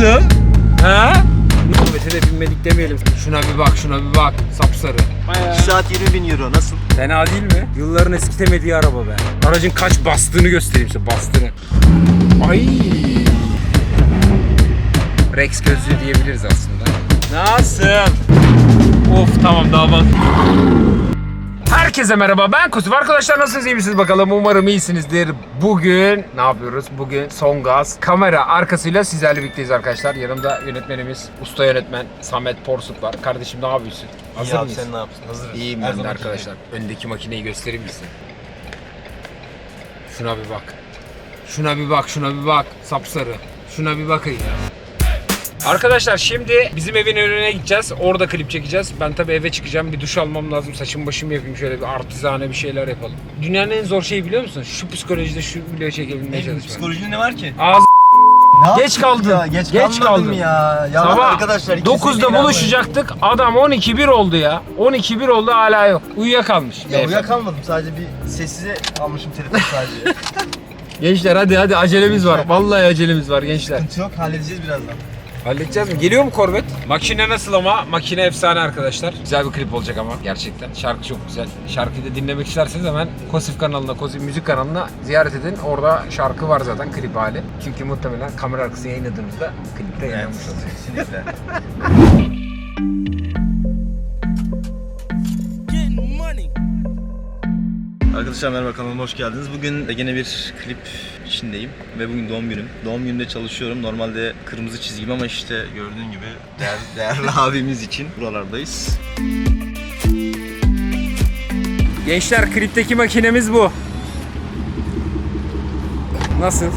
Nasıl? Ha? Nöbete de binmedik demeyelim. Şuna bir bak, şuna bir bak. Sapsarı. 2 saat 20 bin euro nasıl? Fena değil mi? Yılların eskitemediği araba be. Aracın kaç bastığını göstereyim size, bastığını. Ay. Rex gözlüğü diyebiliriz aslında. Nasıl? Of tamam daha bak. Herkese merhaba ben Kusuf. Arkadaşlar nasılsınız iyi misiniz bakalım umarım iyisinizdir. Bugün ne yapıyoruz? Bugün son gaz kamera arkasıyla sizlerle birlikteyiz arkadaşlar. Yanımda yönetmenimiz, usta yönetmen Samet Porsuk var. Kardeşim ne yapıyorsun? Hazır abi mıyız? sen ne yapsın? Hazırız. İyiyim ben de arkadaşlar. Öndeki makineyi göstereyim misin? Şuna bir bak. Şuna bir bak, şuna bir bak. Sapsarı. Şuna bir bakın ya. Arkadaşlar şimdi bizim evin önüne gideceğiz. Orada klip çekeceğiz. Ben tabii eve çıkacağım. Bir duş almam lazım. Saçımı başımı yapayım. Şöyle bir artizane bir şeyler yapalım. Dünyanın en zor şeyi biliyor musun? Şu psikolojide şu video çekebilmeye çalışmak. Psikolojide ne var ki? Ağzı Ne Geç kaldın. Ya? Geç, Geç kaldın. ya. Ya Sabah arkadaşlar ikisi 9'da bir anda- buluşacaktık. Adam 12-1 oldu ya. 12-1 oldu hala yok. Uyuyakalmış. Ya beyefendi. uyuyakalmadım sadece bir sessize almışım telefonu sadece. Gençler hadi hadi acelemiz var. Vallahi acelemiz var gençler. Sıkıntı yok halledeceğiz birazdan. Halledeceğiz mi? Geliyor mu korvet? Makine nasıl ama? Makine efsane arkadaşlar. Güzel bir klip olacak ama gerçekten. Şarkı çok güzel. Şarkıyı da dinlemek isterseniz hemen Kosif kanalına, Kosif Müzik kanalına ziyaret edin. Orada şarkı var zaten klip hali. Çünkü muhtemelen kamera arkası yayınladığımızda klipte yayınlanmış olacak. Kesinlikle. Arkadaşlar merhaba kanalıma hoş geldiniz. Bugün yine bir klip içindeyim ve bugün doğum günüm. Doğum gününde çalışıyorum. Normalde kırmızı çizgim ama işte gördüğün gibi değer, değerli abimiz için buralardayız. Gençler klipteki makinemiz bu. Nasıl?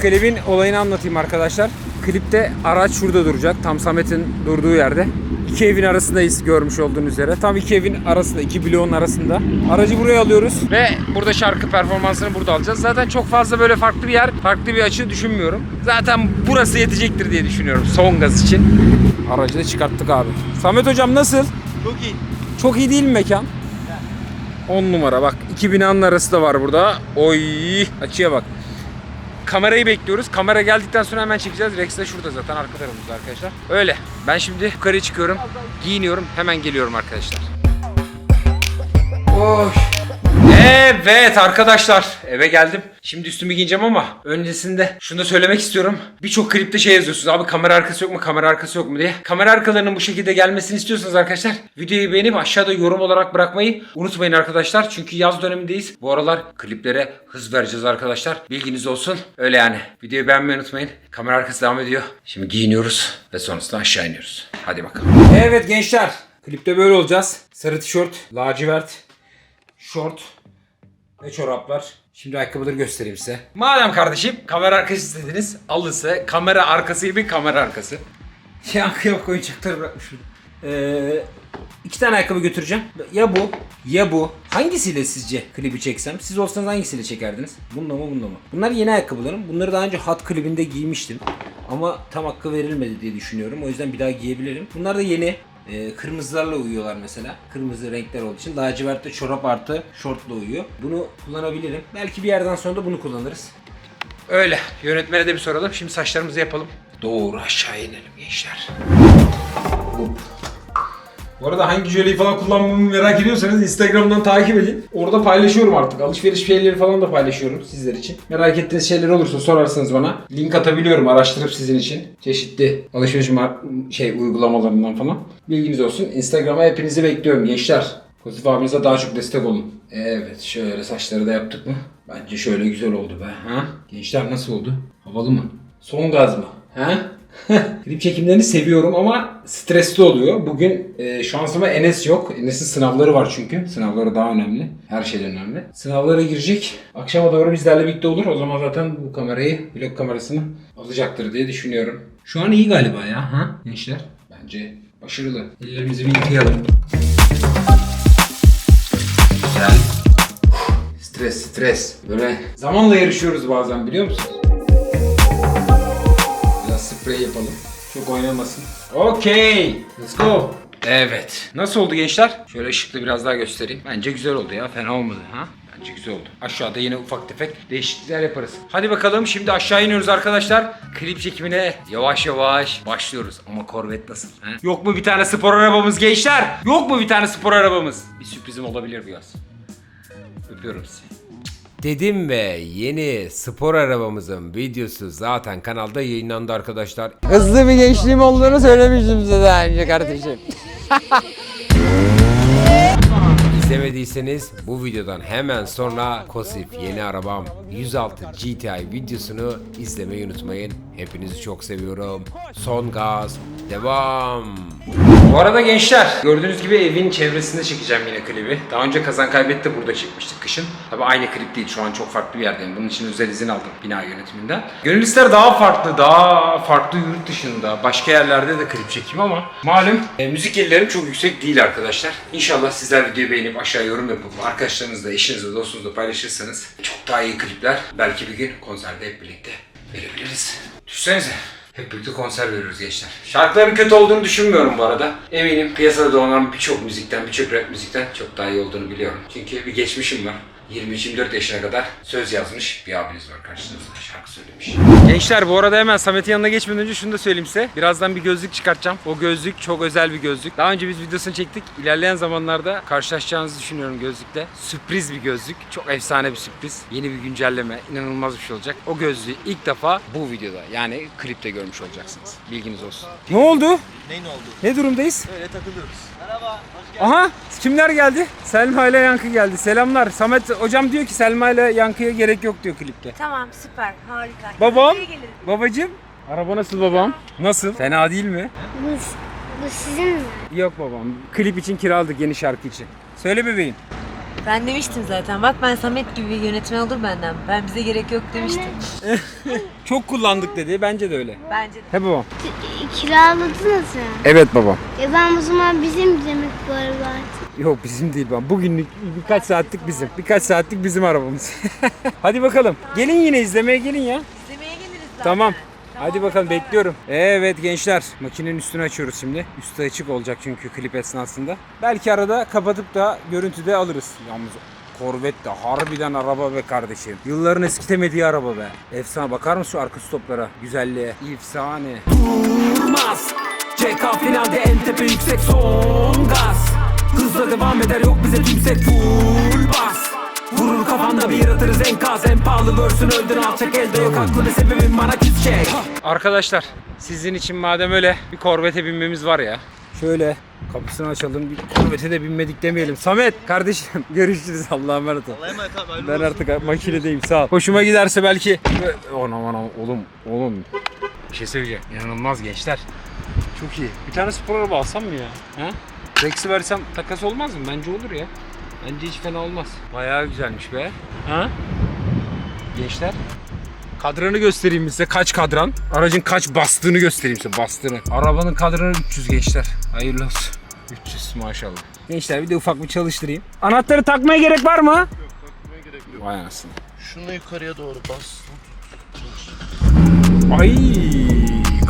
Klibin olayını anlatayım arkadaşlar. Klipte araç şurada duracak. Tam Samet'in durduğu yerde. İki evin arasındayız görmüş olduğunuz üzere. Tam iki evin arasında, iki bloğun arasında. Aracı buraya alıyoruz ve burada şarkı performansını burada alacağız. Zaten çok fazla böyle farklı bir yer, farklı bir açı düşünmüyorum. Zaten burası yetecektir diye düşünüyorum son gaz için. Aracı da çıkarttık abi. Samet hocam nasıl? Çok iyi. Çok iyi değil mi mekan? 10 numara bak. iki binanın arası da var burada. Oy açıya bak. Kamerayı bekliyoruz. Kamera geldikten sonra hemen çekeceğiz. Rex de şurada zaten arka tarafımızda arkadaşlar. Öyle. Ben şimdi yukarıya çıkıyorum. Giyiniyorum. Hemen geliyorum arkadaşlar. Oy. Evet arkadaşlar eve geldim. Şimdi üstümü giyeceğim ama öncesinde şunu da söylemek istiyorum. Birçok klipte şey yazıyorsunuz abi kamera arkası yok mu kamera arkası yok mu diye. Kamera arkalarının bu şekilde gelmesini istiyorsanız arkadaşlar videoyu beğenip aşağıda yorum olarak bırakmayı unutmayın arkadaşlar. Çünkü yaz dönemindeyiz. Bu aralar kliplere hız vereceğiz arkadaşlar. Bilginiz olsun. Öyle yani. Videoyu beğenmeyi unutmayın. Kamera arkası devam ediyor. Şimdi giyiniyoruz ve sonrasında aşağı iniyoruz. Hadi bakalım. Evet gençler. Klipte böyle olacağız. Sarı tişört, lacivert, şort ve çoraplar. Şimdi ayakkabıları göstereyim size. Madem kardeşim kamera arkası istediniz alın size. Kamera arkası gibi kamera arkası. Yankı yok oyuncakları bırakmışım. Ee, iki tane ayakkabı götüreceğim. Ya bu ya bu. Hangisiyle sizce klibi çeksem? Siz olsanız hangisiyle çekerdiniz? Bununla mı bununla mı? Bunlar yeni ayakkabılarım. Bunları daha önce hat klibinde giymiştim. Ama tam hakkı verilmedi diye düşünüyorum. O yüzden bir daha giyebilirim. Bunlar da yeni. Ee, kırmızılarla uyuyorlar mesela. Kırmızı renkler olduğu için. Lacivertte çorap artı şortla uyuyor. Bunu kullanabilirim. Belki bir yerden sonra da bunu kullanırız. Öyle. Yönetmene de bir soralım. Şimdi saçlarımızı yapalım. Doğru aşağı inelim gençler. Bu arada hangi jöleyi falan kullanmamı merak ediyorsanız Instagram'dan takip edin. Orada paylaşıyorum artık. Alışveriş şeyleri falan da paylaşıyorum sizler için. Merak ettiğiniz şeyler olursa sorarsınız bana. Link atabiliyorum araştırıp sizin için. Çeşitli alışveriş şey uygulamalarından falan. Bilginiz olsun. Instagram'a hepinizi bekliyorum gençler. Pozitif abinize daha çok destek olun. Evet şöyle saçları da yaptık mı? Bence şöyle güzel oldu be. Ha? Gençler nasıl oldu? Havalı mı? Son gaz mı? Ha? Klip çekimlerini seviyorum ama stresli oluyor. Bugün e, şansıma Enes yok. Enes'in sınavları var çünkü. Sınavları daha önemli. Her şeyden önemli. Sınavlara girecek. Akşama doğru bizlerle birlikte olur. O zaman zaten bu kamerayı, vlog kamerasını alacaktır diye düşünüyorum. Şu an iyi galiba ya. Ha? Gençler. Bence başarılı. Ellerimizi bir yıkayalım. Güzel. Stres, stres. Böyle zamanla yarışıyoruz bazen biliyor musun? Sprey yapalım. Çok oynamasın. Okey. Let's go. Evet. Nasıl oldu gençler? Şöyle ışıklı biraz daha göstereyim. Bence güzel oldu ya. Fena olmadı ha. Bence güzel oldu. Aşağıda yine ufak tefek değişiklikler yaparız. Hadi bakalım şimdi aşağı iniyoruz arkadaşlar. Klip çekimine yavaş yavaş başlıyoruz. Ama Corvette nasıl? he? Yok mu bir tane spor arabamız gençler? Yok mu bir tane spor arabamız? Bir sürprizim olabilir bu yaz. Öpüyorum sizi. Dedim ve yeni spor arabamızın videosu zaten kanalda yayınlandı arkadaşlar. Hızlı bir gençliğim olduğunu söylemiştim size daha önce kardeşim. İzlemediyseniz bu videodan hemen sonra Kosif yeni arabam 106 GTI videosunu izlemeyi unutmayın. Hepinizi çok seviyorum. Son gaz devam. Bu arada gençler gördüğünüz gibi evin çevresinde çekeceğim yine klibi. Daha önce Kazan Kaybet de burada çekmiştik kışın. Tabi aynı klip değil şu an çok farklı bir yerdeyim. Bunun için özel izin aldım bina yönetiminden. Gönül ister daha farklı, daha farklı yurt dışında, başka yerlerde de klip çekeyim ama malum e, müzik gelirlerim çok yüksek değil arkadaşlar. İnşallah sizler videoyu beğenip aşağı yorum yapıp arkadaşlarınızla, eşinizle, dostunuzla paylaşırsanız çok daha iyi klipler belki bir gün konserde hep birlikte verebiliriz. Düşünsenize. Hep birlikte konser veriyoruz gençler. Şarkıların kötü olduğunu düşünmüyorum bu arada. Eminim piyasada dolanan birçok müzikten, birçok rap müzikten çok daha iyi olduğunu biliyorum. Çünkü bir geçmişim var. 23-24 yaşına kadar söz yazmış bir abiniz var karşınızda şarkı söylemiş. Gençler bu arada hemen Samet'in yanına geçmeden önce şunu da söyleyeyim size. Birazdan bir gözlük çıkartacağım. O gözlük çok özel bir gözlük. Daha önce biz videosunu çektik. İlerleyen zamanlarda karşılaşacağınızı düşünüyorum gözlükle. Sürpriz bir gözlük. Çok efsane bir sürpriz. Yeni bir güncelleme. inanılmaz bir şey olacak. O gözlüğü ilk defa bu videoda yani klipte görmüş olacaksınız. Bilginiz olsun. Ne oldu? Neyin oldu? Ne durumdayız? Öyle takılıyoruz. Aha kimler geldi? Selma ile Yankı geldi. Selamlar. Samet hocam diyor ki Selma ile Yankı'ya gerek yok diyor klipte. Tamam süper harika. Babam, babacım. Araba nasıl babam? Nasıl? Fena değil mi? Bu, bu sizin mi? Yok babam. Klip için kiraladık yeni şarkı için. Söyle bebeğim. Ben demiştim zaten. Bak ben Samet gibi bir yönetmen olur benden. Ben bize gerek yok demiştim. Çok kullandık dedi. Bence de öyle. Bence de. He babam. Ki- Kiraladınız ya. Evet babam. E ben o zaman bizim demek bu araba. Yok bizim değil babam. Bugünlük birkaç saatlik bizim. Birkaç saatlik bizim arabamız. Hadi bakalım. Gelin yine izlemeye gelin ya. İzlemeye geliriz zaten. Tamam. Hadi bakalım bekliyorum. Evet gençler makinenin üstünü açıyoruz şimdi. Üstü açık olacak çünkü klip esnasında. Belki arada kapatıp da görüntüde alırız. Yalnız Corvette de harbiden araba be kardeşim. Yılların eskitemediği araba be. Efsane bakar mısın şu arka stoplara? Güzelliğe. Efsane. Durmaz CK finalde en tepe yüksek son gaz Hızla devam eder yok bize tümsek full bas Vurur kafanda bir yaratırız enkaz En pahalı verse'ün öldün alçak elde yok Hakkını sebebin bana küs çek Arkadaşlar sizin için madem öyle bir Corvette'e binmemiz var ya. Şöyle kapısını açalım. Bir Corvette'e de binmedik demeyelim. Samet kardeşim görüşürüz Allah'a emanet ol. Allah'a emanet abi. Ben olsun. artık makinedeyim sağ ol. Hoşuma giderse belki... Anam anam oğlum oğlum. Bir şey söyleyeceğim. İnanılmaz gençler. Çok iyi. Bir tane spor araba alsam mı ya? Ha? Rex'i versem takas olmaz mı? Bence olur ya. Bence hiç fena olmaz. Bayağı güzelmiş be. Ha? Gençler. Kadranı göstereyim size. Kaç kadran? Aracın kaç bastığını göstereyim size. Bastığını. Arabanın kadranı 300 gençler. Hayırlı olsun. 300 maşallah. Gençler bir de ufak bir çalıştırayım. Anahtarı takmaya gerek var mı? Yok takmaya gerek yok. Vay anasını. Şunu yukarıya doğru bas. Ay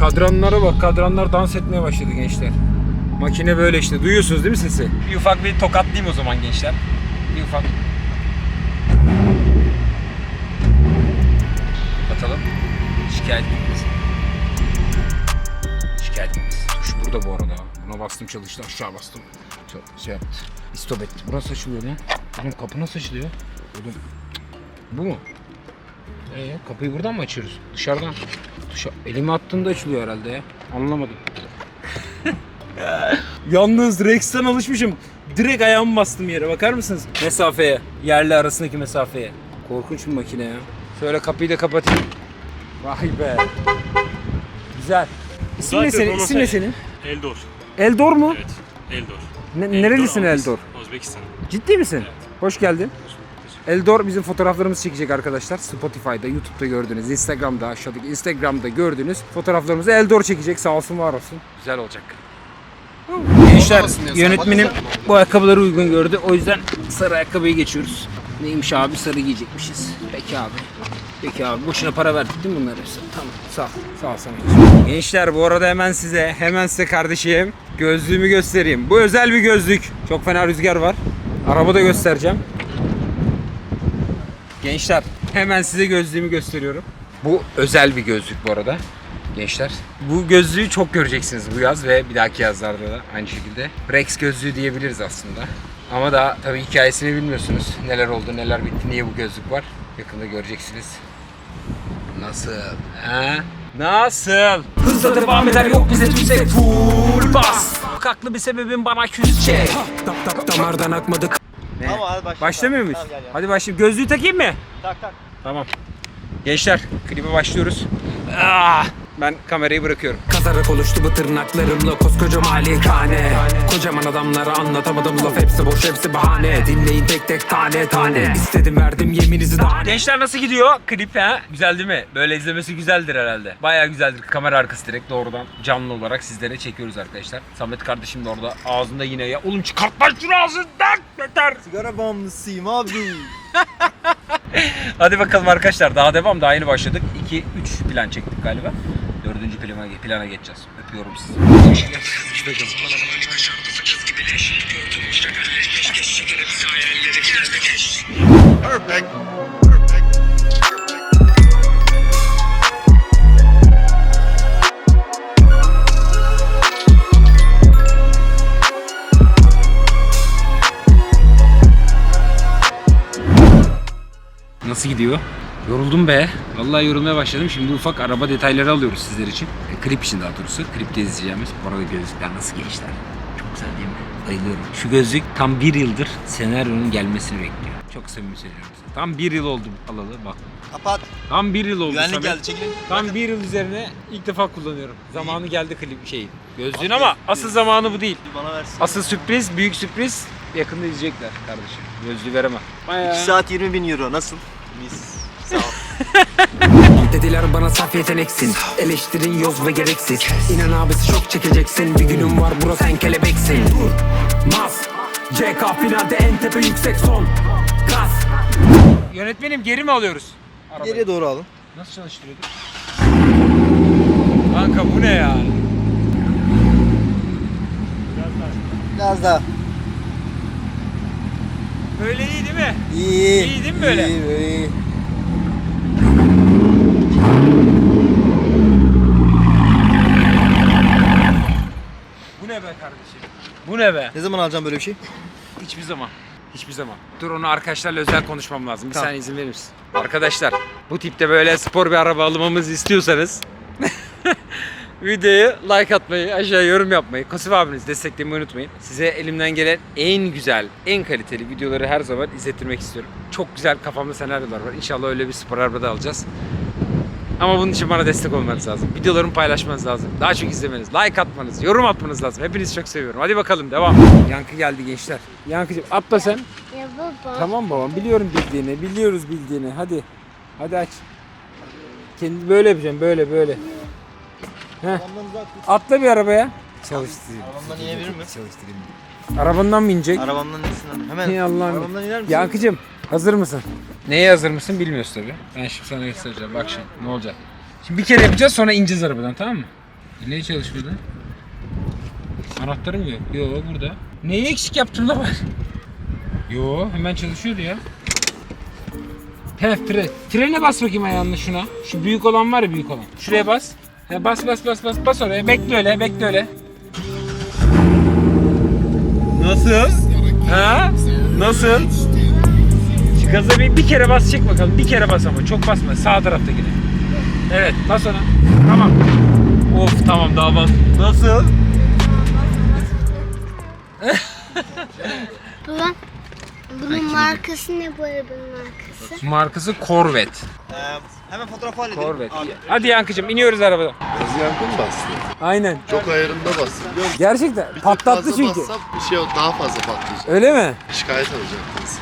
kadranlara bak. Kadranlar dans etmeye başladı gençler. Makine böyle işte. Duyuyorsunuz değil mi sesi? Bir ufak bir tokatlayayım o zaman gençler. Bir ufak. Kapatalım. Şikayet gitmesin. Şikayet gitmesin. Tuş burada bu arada. Buna bastım çalıştı. Aşağı bastım. Şey, şey yaptı. Stop etti. Burası açılıyor lan. Oğlum kapı nasıl açılıyor? Oğlum. Bu mu? Ee, kapıyı buradan mı açıyoruz? Dışarıdan. Dışarı... Elimi attığında açılıyor herhalde ya. Anlamadım. Yalnız Rex'ten alışmışım. Direkt ayağımı bastım yere. Bakar mısınız? Mesafeye. Yerle arasındaki mesafeye. Korkunç bir makine ya. Şöyle kapıyı da kapatayım. Vay be. Güzel. İsim ne Zaten senin? ona İsim ne sen- senin? Eldor. Eldor mu? Evet. Eldor. Ne- nerelisin Oz- Eldor? Özbekistan. Ciddi misin? Hoş geldin. Eldor bizim fotoğraflarımızı çekecek arkadaşlar. Spotify'da, YouTube'da gördüğünüz, Instagram'da, aşağıdaki Instagram'da gördüğünüz fotoğraflarımızı Eldor çekecek. Sağ olsun, var olsun. Güzel olacak. Gençler, yönetmenim bu ayakkabıları uygun gördü. O yüzden sarı ayakkabıyı geçiyoruz. Neymiş abi sarı giyecekmişiz. Peki abi. Peki abi boşuna para verdik değil mi bunlar hepsi? Tamam sağ ol. Sağ ol Samet. Gençler bu arada hemen size hemen size kardeşim gözlüğümü göstereyim. Bu özel bir gözlük. Çok fena rüzgar var. Arabada göstereceğim. Gençler hemen size gözlüğümü gösteriyorum. Bu özel bir gözlük bu arada. Gençler. Bu gözlüğü çok göreceksiniz bu yaz ve bir dahaki yazlarda da aynı şekilde. Rex gözlüğü diyebiliriz aslında. Ama daha tabii hikayesini bilmiyorsunuz. Neler oldu, neler bitti, niye bu gözlük var. Yakında göreceksiniz. Nasıl? Ha? Nasıl? Hızla devam eder yok bize tümsek full bas Haklı bir sebebin bana küs çek Dap dap damardan akmadık Ne? Tamam, hadi başla. Başlamıyor muyuz? Tamam, gel, gel. Hadi başlayayım. Gözlüğü takayım mı? Tak tak. Tamam. Gençler, klibe başlıyoruz. Ah, ben kamerayı bırakıyorum. Kazarak oluştu bu tırnaklarımla koskoca malikane Kocaman adamlara anlatamadım laf hepsi boş hepsi bahane Dinleyin tek tek tane tane İstedim verdim yeminizi daha Gençler nasıl gidiyor klip ha? Güzel değil mi? Böyle izlemesi güzeldir herhalde. Bayağı güzeldir. Kamera arkası direkt doğrudan canlı olarak sizlere çekiyoruz arkadaşlar. Samet kardeşim de orada ağzında yine ya. Oğlum çıkart lan şunu ağzından. Yeter. Sigara bağımlısıyım abi. Hadi bakalım arkadaşlar daha devam. Daha yeni başladık. 2 3 plan çektik galiba. Dördüncü plana, plana geçeceğiz. Öpüyorum sizi. Nasıl gidiyor? Yoruldum be. Vallahi yorulmaya başladım. Şimdi ufak araba detayları alıyoruz sizler için. E, klip için daha doğrusu. Klipte izleyeceğimiz. Bu arada gözlükler nasıl gençler? Çok güzel değil mi? Bayılıyorum. Şu gözlük tam bir yıldır senaryonun gelmesini bekliyor. Çok samimi söylüyorum size. Tam bir yıl oldu alalı bak. Kapat. Tam bir yıl oldu Güvenlik Samet. geldi çekilin. Tam bir yıl üzerine ilk defa kullanıyorum. Zamanı geldi klip şeyin. Gözlüğün ama asıl zamanı bu değil. Bana versin. Asıl sürpriz, büyük sürpriz yakında izleyecekler kardeşim. Gözlüğü veremem. 2 saat 20 bin euro nasıl? Mis. Dediler bana saf yeteneksin Eleştirin yoz ve gereksiz İnan abisi çok çekeceksin Bir günüm var bro sen kelebeksin Dur Mas CK finalde en tepe yüksek son Gaz Yönetmenim geri mi alıyoruz? Arabayı. Geriye doğru alın. Nasıl çalıştırıyorduk? Kanka bu ne ya? Biraz daha. Böyle iyi değil mi? İyi. İyi değil mi böyle? İyi böyle iyi. Be kardeşim? Bu ne be? Ne zaman alacağım böyle bir şey? Hiçbir zaman. Hiçbir zaman. Dur onu arkadaşlarla özel konuşmam lazım. Bir Tamam. saniye izin verir misin? Arkadaşlar bu tipte böyle spor bir araba almamızı istiyorsanız videoyu like atmayı, aşağı yorum yapmayı, Kasif abinizi desteklemeyi unutmayın. Size elimden gelen en güzel, en kaliteli videoları her zaman izlettirmek istiyorum. Çok güzel kafamda senaryolar var. İnşallah öyle bir spor araba da alacağız. Ama bunun için bana destek olmanız lazım. Videolarımı paylaşmanız lazım. Daha çok izlemeniz, like atmanız, yorum atmanız lazım. Hepinizi çok seviyorum. Hadi bakalım devam. Yankı geldi gençler. Yankıcığım atla sen. Ya baba. Tamam babam biliyorum bildiğini. Biliyoruz bildiğini. Hadi. Hadi aç. Kendi böyle yapacağım. Böyle böyle. Heh. Atla bir arabaya. Çalıştırayım. Arabamdan inebilir mi? Çalıştırayım. Arabandan mı inecek? Arabamdan insin Hemen. Hey Allah'ım. Arabamdan iner misin? Yankıcığım hazır mısın? Neye hazır mısın bilmiyoruz tabii. Ben şimdi sana göstereceğim. Bak şimdi ne olacak. Şimdi bir kere yapacağız sonra ineceğiz arabadan tamam mı? E, Neyi çalışmıyor lan? Anahtarım yok. Yo burada. Neyi eksik yaptım la ben? Yo hemen çalışıyordu ya. He fre. Frene bas bakayım ayağınla şuna. Şu büyük olan var ya büyük olan. Şuraya bas. He, bas bas bas bas bas oraya. Bekle öyle bekle öyle. Nasıl? Ha? Nasıl? Gaza bir, bir kere bas çek bakalım. Bir kere bas ama çok basma. Sağ tarafta gidin. Evet bas ona. Tamam. Of tamam daha bas. Nasıl? Baba. Bunun markası ne bu arabanın markası? Markası Corvette. Ee, hemen fotoğraf halledelim. Corvette. Abi. Hadi Yankıcım iniyoruz arabadan. Gaz yankı mı bastı? Aynen. Çok ayarında bastı biliyor musun? Gerçekten Bir tık patlattı fazla çünkü. bassam bir şey daha fazla patlayacak. Öyle mi? Şikayet alacaktınız.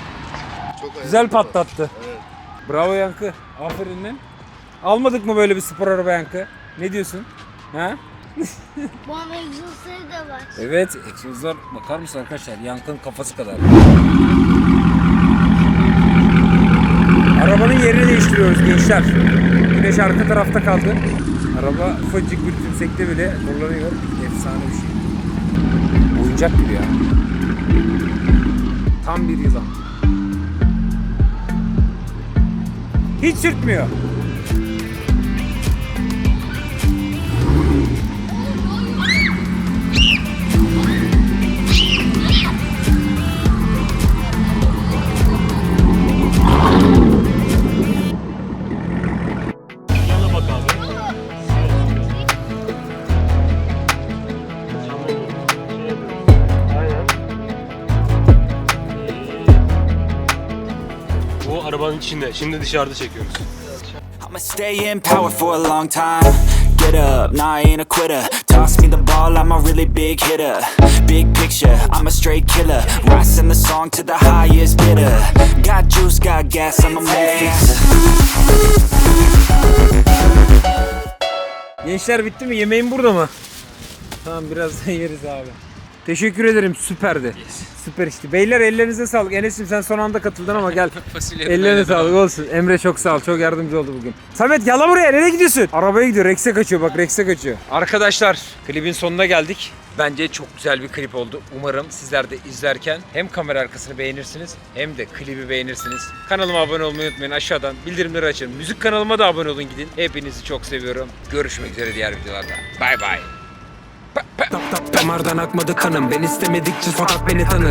Güzel patlattı. Evet. Bravo Yankı. Aferin lan. Almadık mı böyle bir spor araba Yankı? Ne diyorsun? Ha? Bu ama egzozları da var. Evet, egzozlar bakar mısın arkadaşlar? Yankı'nın kafası kadar. Arabanın yerini değiştiriyoruz gençler. Güneş arka tarafta kaldı. Araba ufacık bir tümsekte bile zorlanıyor. Efsane bir şey. Oyuncak gibi ya. Tam bir yılan. Hiç sürtmüyor. Arabanın içinde. Şimdi dışarıda çekiyoruz. I'ma stay in power for a long time. Get up, nah, I ain't a quitter. Toss me the ball, I'm a really big hitter. Big picture, I'm a straight killer. Rising the song to the highest bidder. Got juice, got gas, I'm a mix. Gençler bitti mi? Yemeğim burada mı? Tamam birazdan yeriz abi. Teşekkür ederim süperdi. Süper işte. Beyler ellerinize sağlık. Enes'im sen son anda katıldın ama gel. Ellerine sağlık olsun. Emre çok sağ ol. Çok yardımcı oldu bugün. Samet lan buraya. Nereye gidiyorsun? Arabaya gidiyor. Rex'e kaçıyor. Bak Rex'e kaçıyor. Arkadaşlar klibin sonuna geldik. Bence çok güzel bir klip oldu. Umarım sizler de izlerken hem kamera arkasını beğenirsiniz hem de klibi beğenirsiniz. Kanalıma abone olmayı unutmayın. Aşağıdan bildirimleri açın. Müzik kanalıma da abone olun gidin. Hepinizi çok seviyorum. Görüşmek üzere diğer videolarda. Bay bay. Damardan akmadı kanım. Ben istemedikçe sokak beni tanır